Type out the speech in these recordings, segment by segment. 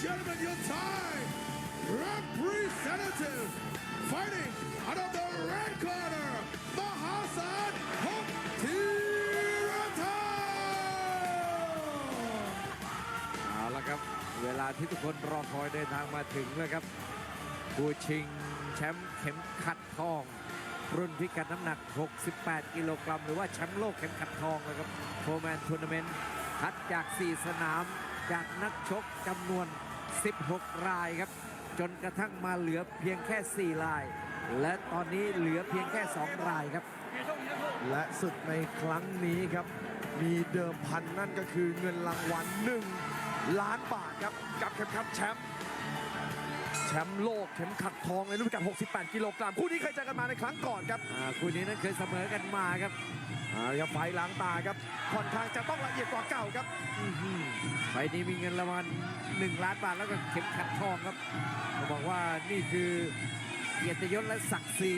gentlemen, your time representative fighting out of the red corner, Mahasan Hok Tirata. เอาละครับ เวลาที่ทุกคนรอคอยเดินทางมาถึงแล้วครับผู้ชิงแชมป์เข็มขัดทอง รุ่นพิกัดน้ำหนัก 68 กิโลกรัม หรือว่าแชมป์โลกเข็มขัดทองนะครับโฟร์แมนทัวร์นาเมนต์คัดจาก 4 สนามจากนักชกจำนวน 16 รายครับ จนกระทั่งมาเหลือเพียงแค่ 4 ราย และตอนนี้เหลือเพียงแค่ 2 รายครับ และศึกในครั้งนี้ครับ มีเดิมพันนั่นก็คือเงินรางวัล1ล้านบาทครับกับเข็มขัดแชมป์แชมป์โลกเข็มขัดทองในรุ่นพิกัด 68 กิโลกรัมคู่นี้เคยเจอกันมาในครั้งก่อนครับ อ่าคู่นี้นั้นเคยเสมอกันมาครับอ่า ครับไฟล้างตาครับค่อนข้างจะต้องละเอียดกว่าเก่าครับไฟล์นี้มีเงินรางวัล1ล้านบาทแล้วก็เข็มขัดทองครับผมบอกว่านี่คือเกียรติยศและศักดิ์ศรี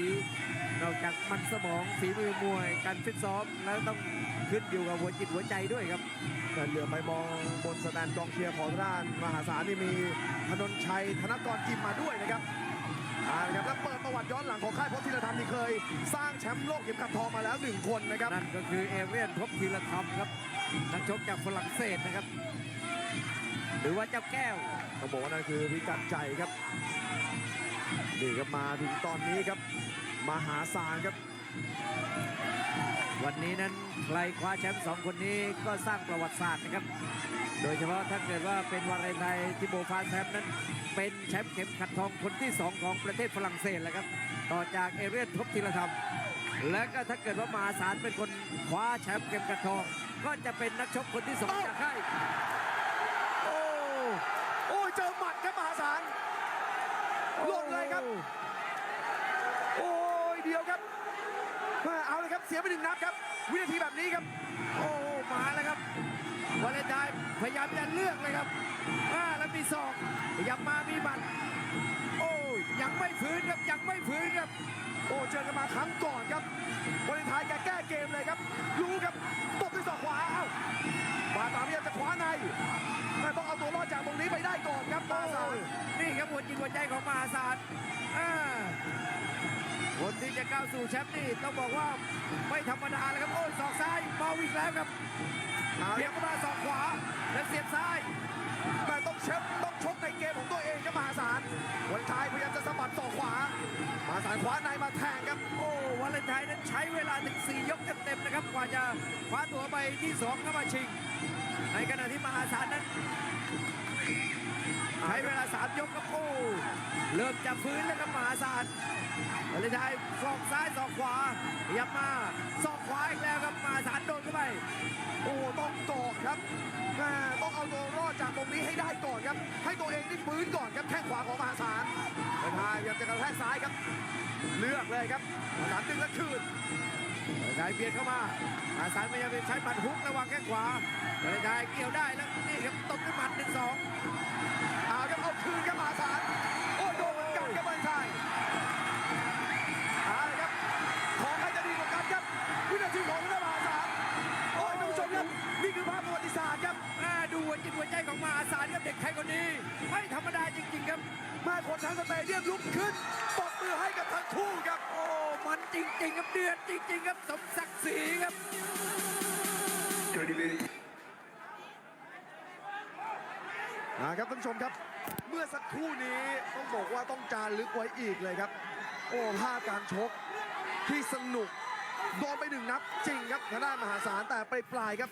นอกจากมันสมองฝีมือมวย การฟิตซ้อมแล้วต้องขึ้นอยู่กับหัวจิตหัวใจด้วยครับแต่เหลือไปมองบนสแตนกองเชียร์ของด้านมหาศาลนี่มีธนนชัยธนกรจิมมาด้วยนะครับอ่า นะครับแล้วเปิดประวัติย้อนหลังของค่ายพจน์ธีรธรรมที่เคย สร้างแชมป์โลกเข็มขัดทองมาแล้วหนึ่งคนนะครับนั่นก็คือเอเรียนทบทีละทอมครับนักชกจากฝรั่งเศสนะครับ หรือว่าเจ้าแก้วต้องบอกว่านั่นคือพิกัดใจครับนี่ครับมาถึงตอนนี้ครับ มหาศาลครับ วันนี้นั้นใครคว้าแชมป์สองคนนี้ก็สร้างประวัติศาสตร์นะครับ โดยเฉพาะถ้าเกิดว่าเป็นวาเลนไทน์ที่โบฟานแชมป์นั้น เป็นแชมป์เข็มขัดทองคนที่ 2 ของประเทศฝรั่งเศสแล้วครับ ต่อจากเอเรียนทบทีละธรรม และก็ถ้าเกิดว่ามหาศาลเป็นคนคว้าแชมป์เข็มขัดทอง ก็จะเป็นนักชกคนที่สองจากค่ายโอ้โอ้ยเจอหมัดครับมหาศาลหล่นเลยครับ โอ้ยเดียวครับแม่ เอาเลยครับเสียไปหนึ่งนับครับ วินาทีแบบนี้ครับ โอ้มาแล้วครับวาเลนไทน์พยายามจะเลือกเลยครับอ่าแล้วมีศอกพยายามมามีบัตรโอ้ยยังไม่ฟื้นครับยังไม่ฟื้นครับ โอ้เจอกันมาครั้งก่อนครับวันท้ายแกแก้เกมเลยครับ รู้ครับตบด้วยศอกขวาเอ้ามาตามพยายามจะขวาในแม่ต้องเอาตัวรอดจากตรงนี้ไปได้ก่อนครับมาศาลนี่ครับหัวจิตหัวใจของมาศาลอ่า คนที่จะก้าวสู่แชมป์นี่ต้องบอกว่าไม่ธรรมดาเลยครับโอ้ยศอกซ้ายเมาอีกแล้วครับเอาเบียดเข้ามาศอกขวาแล้วเสียบซ้ายแม่ต้องเชฟต้องชกในเกมของตัวเองครับมหาศาลวันท้ายพยายามจะสะบัดศอกขวามหาศาลขวาในมาแทงครับ โอ้วาเลนไทน์นั้นใช้เวลาถึง4ยกเต็มๆนะครับกว่าจะคว้าตัวไปที่2เข้ามาชิง ในขณะที่มหาศาลนั้น ใช้เวลา3ยกครับโอ้เริ่มจะฟื้นแล้วครับมหาศาลวาเลนไทน์ศอกซ้ายศอกขวาขยับมาศอกขวาอีกแล้วครับมหาศาลโดนเข้าไป โอ้ต้องกอดครับต้องเอาตัวรอดจากตรงนี้ให้ได้ก่อนครับ ให้ตัวเองนี่ฟื้นก่อนครับแข้งขวาของมหาศาลวันท้ายพยายามจะกระแทกซ้ายครับ เลือกเลยครับมหาศาลดึงและคืน วาเลนไทน์เบียดเข้ามามหาศาลพยายามจะใช้หมัดฮุกระหว่างแข้งขวาวาเลนไทน์เกี่ยวได้แล้วนี่ครับตบด้วยหมัดหนึ่งสองเอาครับเอาคืนครับมหาศาลโอ้ยโดนเหมือนกันครับวันท้ายเอาเลยครับของใครจะดีกว่ากันครับวินาทีของพระมหาศาลโอ้ยท่านผู้ชมครับนี่คือภาพประวัติศาสตร์ครับอ่าดูหัวจิตหัวใจของมหาศาลครับเด็กไทยคนนี้ไม่ธรรมดาจริง ๆ ครับ แม่คนทั้งสเตเดียมลุกขึ้นปรบมือให้กับทั้งคู่ครับโอ้มัน จริงๆครับเดือดจริงๆครับสมศักดิ์ศรีครับนะครับท่านผู้ชมครับ เมื่อสักครู่นี้ต้องบอกว่าต้องจารึกไว้อีกเลยครับ โอ้ภาพการชกที่สนุกโดนไปหนึ่งนับจริงครับทางด้านมหาศาลแต่ปลายปลายๆครับ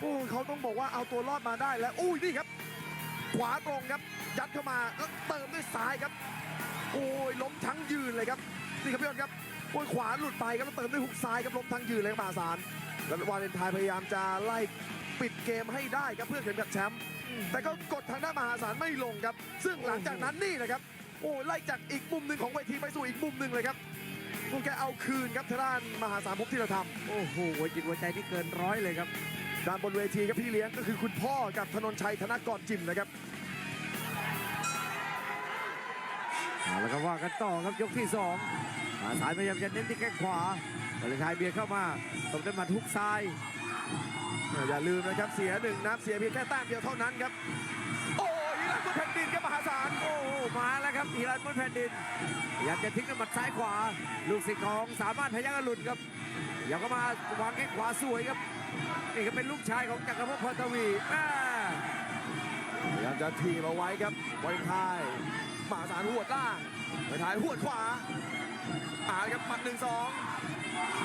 โอ้เขาต้องบอกว่าเอาตัวรอดมาได้แล้วอุ้ยนี่ครับ ขวาตรงครับยัดเข้ามาแล้วเติมด้วยซ้ายครับ โอ้ยล้มทั้งยืนเลยครับนี่ครับพี่ยอดครับ โอ้ยขวาหลุดไปครับแล้วเติมด้วยหุกซ้ายครับล้มทั้งยืนเลยครับมหาศาลแล้ววาเลนไทน์พยายามจะไล่ปิดเกมให้ได้ครับเพื่อเข็มขัดแชมป์แต่ก็กดทางด้านมหาศาลไม่ลงครับ ซึ่งหลังจากนั้นนี่นะครับ โอ้ไล่จากอีกมุมหนึ่งของเวทีไปสู่อีกมุมหนึ่งเลยครับพวกแกเอาคืนครับทางด้านมหาศาลพบธีรธรรมโอ้โหหัวจิตหัวใจที่เกินร้อยเลยครับด้านบนเวทีครับพี่เลี้ยงก็คือคุณพ่อกับธนนชัยธนกรจิมนะครับเอาละครับว่ากันต่อครับยกที่สอง มาสายพยายามจะเน้นที่แข้งขวาบอลเลนไทยเบียดเข้ามาตบด้วยหมัดฮุกซ้าย อย่าลืมนะครับเสียหนึ่งนับเสียเพียงแค่แต้มเดียวเท่านั้นครับ โอ้ยลันบนแผ่นดินครับมหาศาลโอ้มาแล้วครับอีรันบนแผ่นดินพยายามจะทิ้งด้วยหมัดซ้ายขวา ลูกศิษย์ของสามารถพยักอรุณครับอยากเข้ามาวางแข้งขวาสวยครับนี่ก็เป็นลูกชายของจักรภพพรทวีแม่พยายามจะทีบเอาไว้ครับวันทายมหาศาลหัวดล่างวันทายหัวขวา อ่าครับหมัดหนึ่งสอง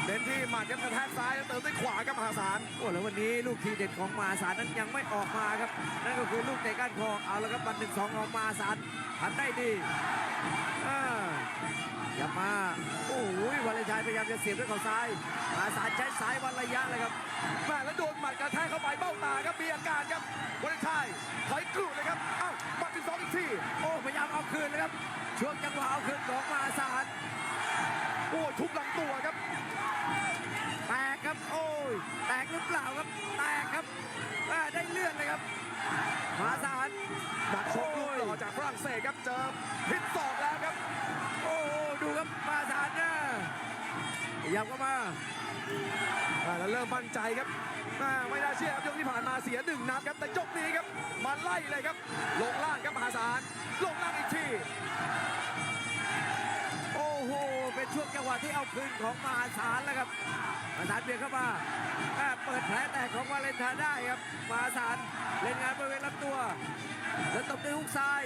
เน้นที่หมัดครับกระแทกซ้ายแล้วเติมด้วยขวาครับมหาศาลโอ้แล้ววันนี้ลูกทีเด็ดของมหาศาลนั้นยังไม่ออกมาครับ นั่นก็คือลูกเตะก้านคอเอาละครับบันหนึ่งสองของมหาศาลทำได้ดีอ่าอย่ามาโอ้โหวันเลยชัยพยายามจะเสียบด้วยเข่าซ้ายมหาศาลใช้ซ้ายวันระยะเลยครับแม่แล้วโดนหมัดกระแทกเข้าไปเบ้าตาครับมีอาการครับวันทายถอยกรูดเลยครับเอ้าหมัดหนึ่งสองอีกทีโอ้พยายามเอาคืนเลยครับช่วงจังหวะเอาคืนของมหาศาล โอ้ทุบลำตัวครับ แตกครับ โอ้ย แตกหรือเปล่าครับ แตกครับอ่าได้เลื่อนเลยครับมหาศาลนักชกรูปหล่อจากฝรั่งเศสครับ เจอพิษศอกแล้วครับ โอ้โหดูครับมหาศาลนะพยายามเข้ามาอ่าแล้วเริ่มมั่นใจครับอ่าไม่น่าเชื่อครับยกที่ผ่านมาเสียหนึ่งนับครับ แต่ยกนี้ครับ มาไล่เลยครับ ลงล่างครับมหาศาลลงล่างอีกทีโอ้โหเป็น ช่วงจังหวะที่เอาคืนของมหาศาลแล้วครับมหาศาลเบียดเข้ามาอ่าเปิดแผลแตกของวาเลนทน์ได้ครับมหาศาลเล่นงานบริเวณลำตัว แล้วตบด้วยฮุกซ้าย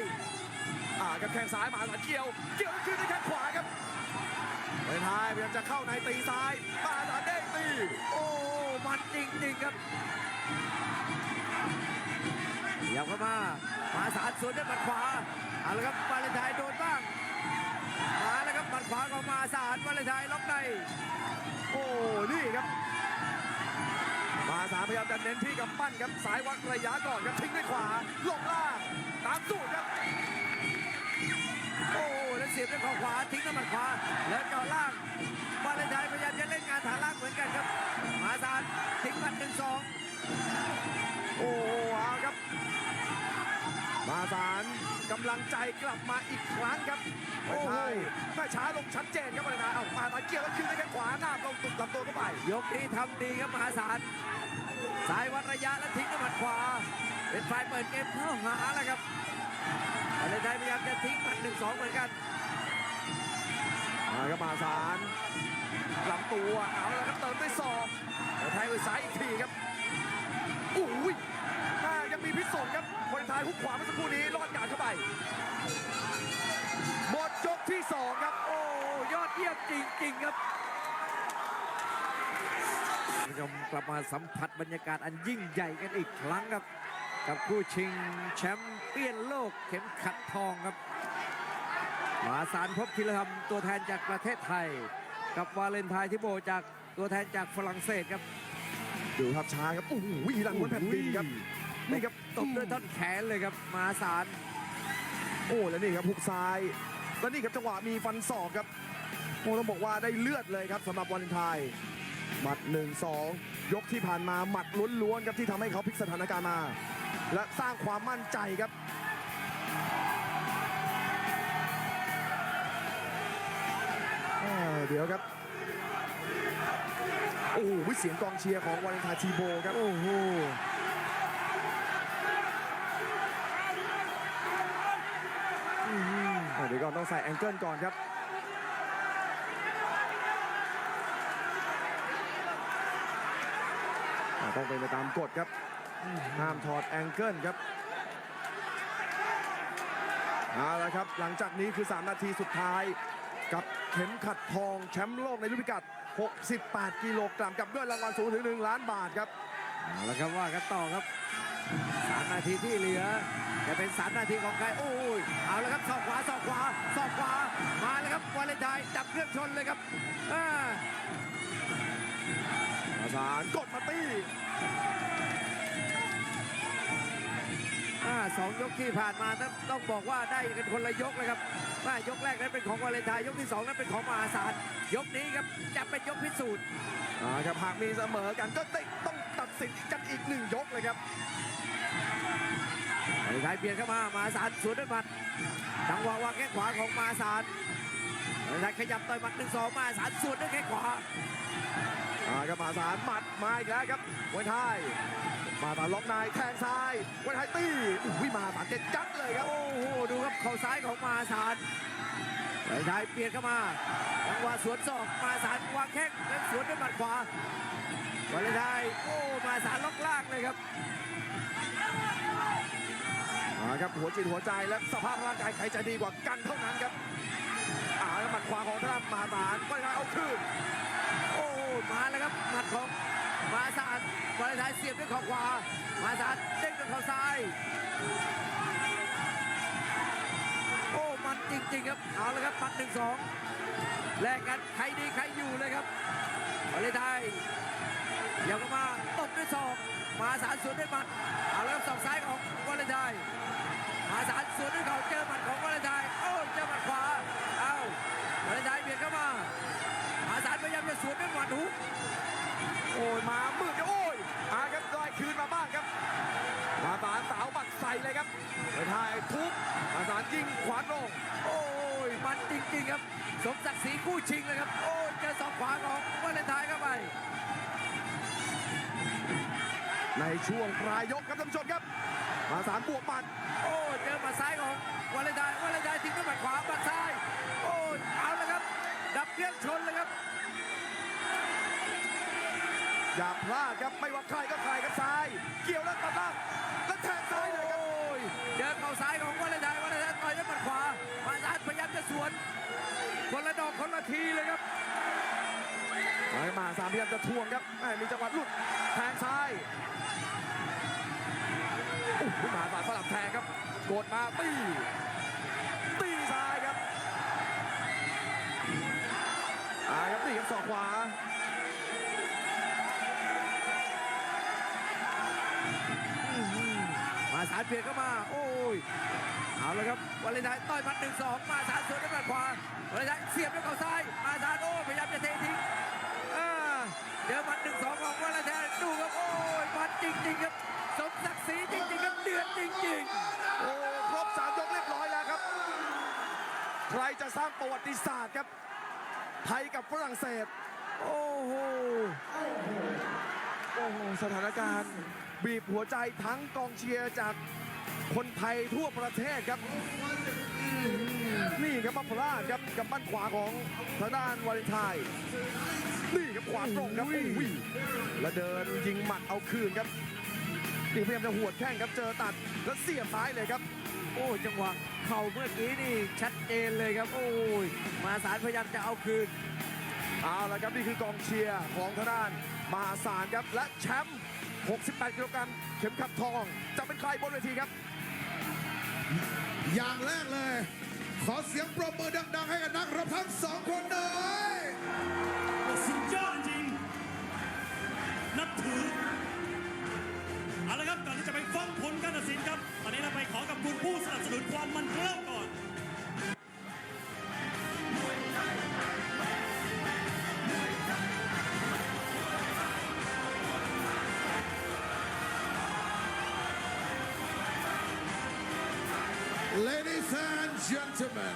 อ่ากับแข้งซ้ายมหาศาลเกี่ยว เกี่ยวขึ้นด้วยแข้งขวาครับไปท้ายพยายามจะเข้าในตีซ้ายมหาศาลเด้งตีโอ้มันจริงๆครับเดี๋ยวเข้ามา มหาศาลสวนด้วยหมัดขวาเอาละครับวาเลนไทน์โดนบ้าง มาแล้วครับหมัดขวาของมาศาลวาเลนไทน์ล็อกในโอ้นี่ครับมาศาลพยายามจะเน้นที่กำปั้นครับสายวัดระยะก่อนครับทิ้งด้วยขวาลงล่างตามสูตรครับโอ้แล้วเสียบด้วยเข่าขวาทิ้งด้วยหมัดขวาแล้วเจาล่างวาเลนไทน์พยายามจะเล่นงานฐานล่างเหมือนกันครับ มาศาลทิ้งหมัดหนึ่งสองโอ้เอาครับ มาสารกำลังใจกลับมาอีกครั้งครับโอ้โหใช่แม่ช้าลงชัดเจนครับมาเลยนะเอามามาเกี่ยวแล้วคืนด้วยแข้งขวาหน้าลงตุกลำตัวเข้าไป ยกนี้ทำดีครับมหาศาลสายวัดระยะแล้วทิ้งด้วยหมัดขวา เป็นฝ่ายเปิดเกมเข้าหาแล้วครับวาเลนไทน์พยายามจะทิ้งหมัดหนึ่งสองเหมือนกันมาครับมาสารลำตัวเอาแล้วครับเติมด้วยศอกแล้วแทงด้วยซ้ายอีกทีครับโอ้ยอ่ายังมีพิษสงครับ คนท้ายฮุกขวาเมื่อสักครู่นี้รอดกาดเข้าไป หมดยกที่สองครับ โอ้ยอดเยี่ยมจริงๆครับคุณผู้ชมกลับมาสัมผัสบรรยากาศอันยิ่งใหญ่กันอีกครั้งครับ กับคู่ชิงแชมป์เปี้ยนโลกเข็มขัดทองครับมหาสารพบธีรธรรมตัวแทนจากประเทศไทย กับวาเลนไทน์ทิโบจากตัวแทนจากฝรั่งเศสครับ ดูภาพช้าครับโอ้โหอีหลังบนแผ่นดินครับนี่ครับ ตบด้วยท่อนแขนเลยครับมหาสารโอ้แล้วนี่ครับหุกซ้ายแล้วนี่ครับจังหวะมีฟันศอกครับโอ้ต้องบอกว่าได้เลือดเลยครับสำหรับวาเลนไทน์หมัด1 2 ยกที่ผ่านมาหมัดล้วนๆครับที่ทำให้เขาพลิกสถานการณ์มา และสร้างความมั่นใจครับอ่าเดี๋ยวครับ โอ้โหเสียงกองเชียร์ของวาเลนไทน์ทีโบครับ โอ้โห เดี๋ยวก่อนต้องใส่แองเกิลก่อนครับต้องเป็นไปตามกฎครับห้ามถอดแองเกิลครับเอาละครับหลังจากนี้คือ 3 นาทีสุดท้าย กับเข็มขัดทองแชมป์โลกในรุ่นพิกัด 68 กิโลกรัมกับเงินรางวัลสูงถึง 1 ล้านบาทครับเอาละครับว่ากันต่อครับสามนาทีที่เหลือ จะเป็นสามนาทีของใครโอ้ยเอาละครับ วครับวาเลนไทน์จับเครื่องชนเลยครับอ่าประสานกดมาตี้อ่าสองยกที่ผ่านมานั้นต้องบอกว่าได้กันคนละยกเลยครับว่ายกแรกนั้นเป็นของวาเลนไทน์ยกที่สองนั้นเป็นของมหาศาลยกนี้ครับจะเป็นยกพิสูจน์อ่าครับหากมีเสมอกันก็ต้องตัดสินกันอีกหนึ่งยกเลยครับวาเลนไทน์เบียดเข้ามา มหาศาลสวนด้วยหมัดจังหวะวางแข้งขวาของมหาศาลวาเล นไทน์ขยับต่อยหมัดหนึ่งสองมาสารสวนด้วยแข้งขวาอ่าครับมหาศาลหมัดมาอีกแล้วครับมวยไทยมหาศาลล็อกในแทงซ้ายมวยไทยตีอุ้ยมหาศาลเจ็ดจัดเลยครับโอ้โหดูครับเข่าซ้ายของมาสารวาเลนไทน์เปลี่ยนเข้ามาจังหวะสวนศอกมาสารวางแข้งแล้วสวนด้วยหมัดขวาวาเลนไทน์โอ้มาสารล็อกล่างเลยครับอ่าครับหัวจิตหัวใจและสภาพร่างกายใครจะดีกว่ากันเท่านั้นครับ อาแล้วหมัดขวาของทางด้านมหาศาลมวยไทยเอาคืนโอ้มาแล้วครับหมัดของมาสารวาเลนไทน์เสียบด้วยเข่าขวามาสารเด้งด้วยเข่าซ้าย โอ้มันจริงๆครับเอาละครับปัดหนึ่งสองแลกกันใครดีใครอยู่เลยครับวาเลนไทน์เดี๋ยวก็มาตบด้วยศอกมาสารสวนด้วยหมัดเอาแล้วศอกซ้ายของวาเลนไทน์มาสารสวนด้วยเขาเจอหมัดของวาเลนไทน์ ชิงเลยครับ โอ้ยเจอศอกขวาของวาเลนไทน์เข้าไป ในช่วงปลายยกครับท่านผู้ชมครับมหาศาลบวกหมัด โอ้เจอหมัดซ้ายของวาเลนไทน์วาเลนไทน์ทิ้งด้วยหมัดขวาหมัดซ้าย โอ้ยเอาเลยครับ ดับเครื่องชนเลยครับ อย่าพลาดครับไม่ว่าใครก็ใครครับซ้าย เกี่ยวแล้วตัดล่างแล้วแทงซ้ายเลยครับโอ้ยเจอเข่าซ้ายของวาเลนไทน์วาเลนไทน์ต่อยด้วยหมัดขวามาซ้ายพยายามจะสวนคนละดอกคนละ ทีเลยครับไอ้มาสามพยายามจะทวงครับม่มีจังหวะหลุดแทงซ้ายโอ้โหมหาศาลสลับแทงครับ กดมาตีตีซ้ายครับอ่าครับตีครับศอกขวาาสารเปลี่ยนเข้ามา โอ้ยเอาเลยครับวาเลนไทน์ต่อยมัดหนึ่งสองมาสารสวนด้วยหมัดขวาวาเลนไทน์เสียบด้วยเข่าซ้ายมาสารโอ้ยพยายามจะเททิ้งเดี๋ยวมัดหนึ่งสองของวาเลนไทน์ดูครับโอ้ยมันจริงๆครับสมศักดิ์ศรีจริงๆครับเดือดจริงโอ้ครบสามยกเรียบร้อยแล้วครับ ใครจะสร้างประวัติศาสตร์ครับ ไทยกับฝรั่งเศส โอ้โหโอ้โหสถานการณ์ บีบหัวใจทั้งกองเชียร์จากคนไทยทั่วประเทศครับ นี่ครับมาพลาดครับกับบ้านขวาของทางด้านวาเลนไทน์นี่ครับขวาตรงครับโอ้โอ้ยยแล้วเดินยิงหมัดเอาคืนครับนี่พยายามจะหวดแข้งครับเจอตัดแล้วเสียบซ้ายเลยครับ โอ้ยจังหวะเข่าเมื่อกี้นี่ชัดเจนเลยครับ โอ้ยมาสารพยายามจะเอาคืนเอาละครับนี่คือกองเชียร์ของทางด้านมหาศาลครับและแชมป์ 68 กิโลกรัมเข็มขัดทอง จะเป็นใครบนเวทีครับ อย่างแรกเลย ขอเสียงปรบมือดัง ๆ ให้กับนักรบทั้งสองคนหน่อยสุดยอดจริงๆนับถือเอาละครับก่อนที่จะไปฟังผลการตัดสินครับ ตอนนี้เราไปขอกับคุณผู้สนับสนุนความมันเริ่มก่อน and gentlemen,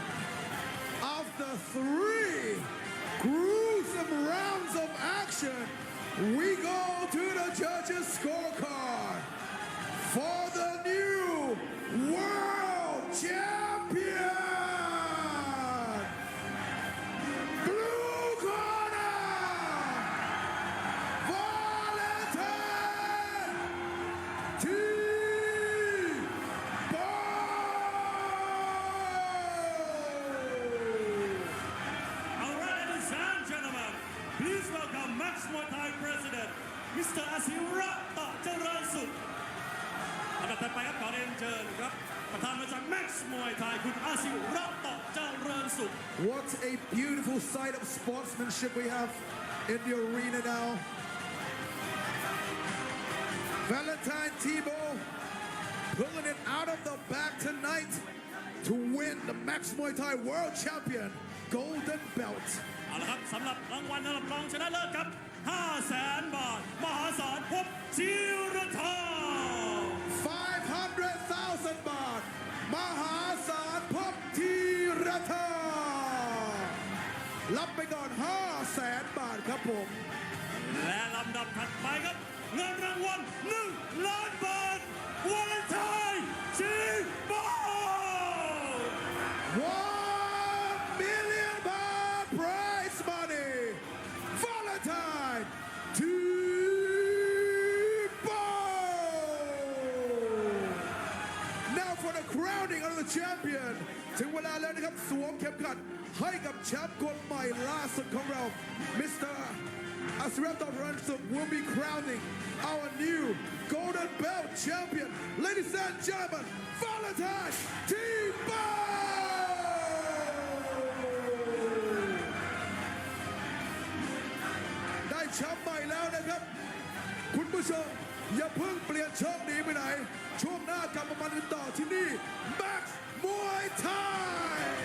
after three gruesome rounds of action, we go to the judges' scorecard อันดับต่อไปครับขอเรียนเชิญครับ ประธานบริษัท Max Muay Thai คุณอาศิระตะเจริญสุข What a beautiful sight of sportsmanship we have in the arena now. Valentine Tebow pulling it out of the bag tonight to win the Max Muay Thai World Champion Golden Belt. เอาละครับสำหรับรางวัลสำหรับรองชนะเลิศครับ 5 แสนบาท มหาศาลพบจิร มหาศาลพบทีระธารับไปก่อน 5 0 0แสนบาทครับผม และลำดับถัดไปครับ เงินรางวัล1ล้านบาทวันไทยชีบอล champion ถึงเวลาแล้วนะครับ สวมเข็มขัดให้กับแชมป์คนใหม่ล่าสุดของเรา Mr. Asrata Ransom will be crowning our new Golden Belt champion. Ladies and gentlemen, Valentine T-Bow! ได้แชมป์ใหม่แล้วนะครับ คุณผู้ชม อย่าเพิ่งเปลี่ยนช่องนี้ไปไหน ช่วงหน้ากลับมามันต่อที่นี่แม็กซ์มวยไทย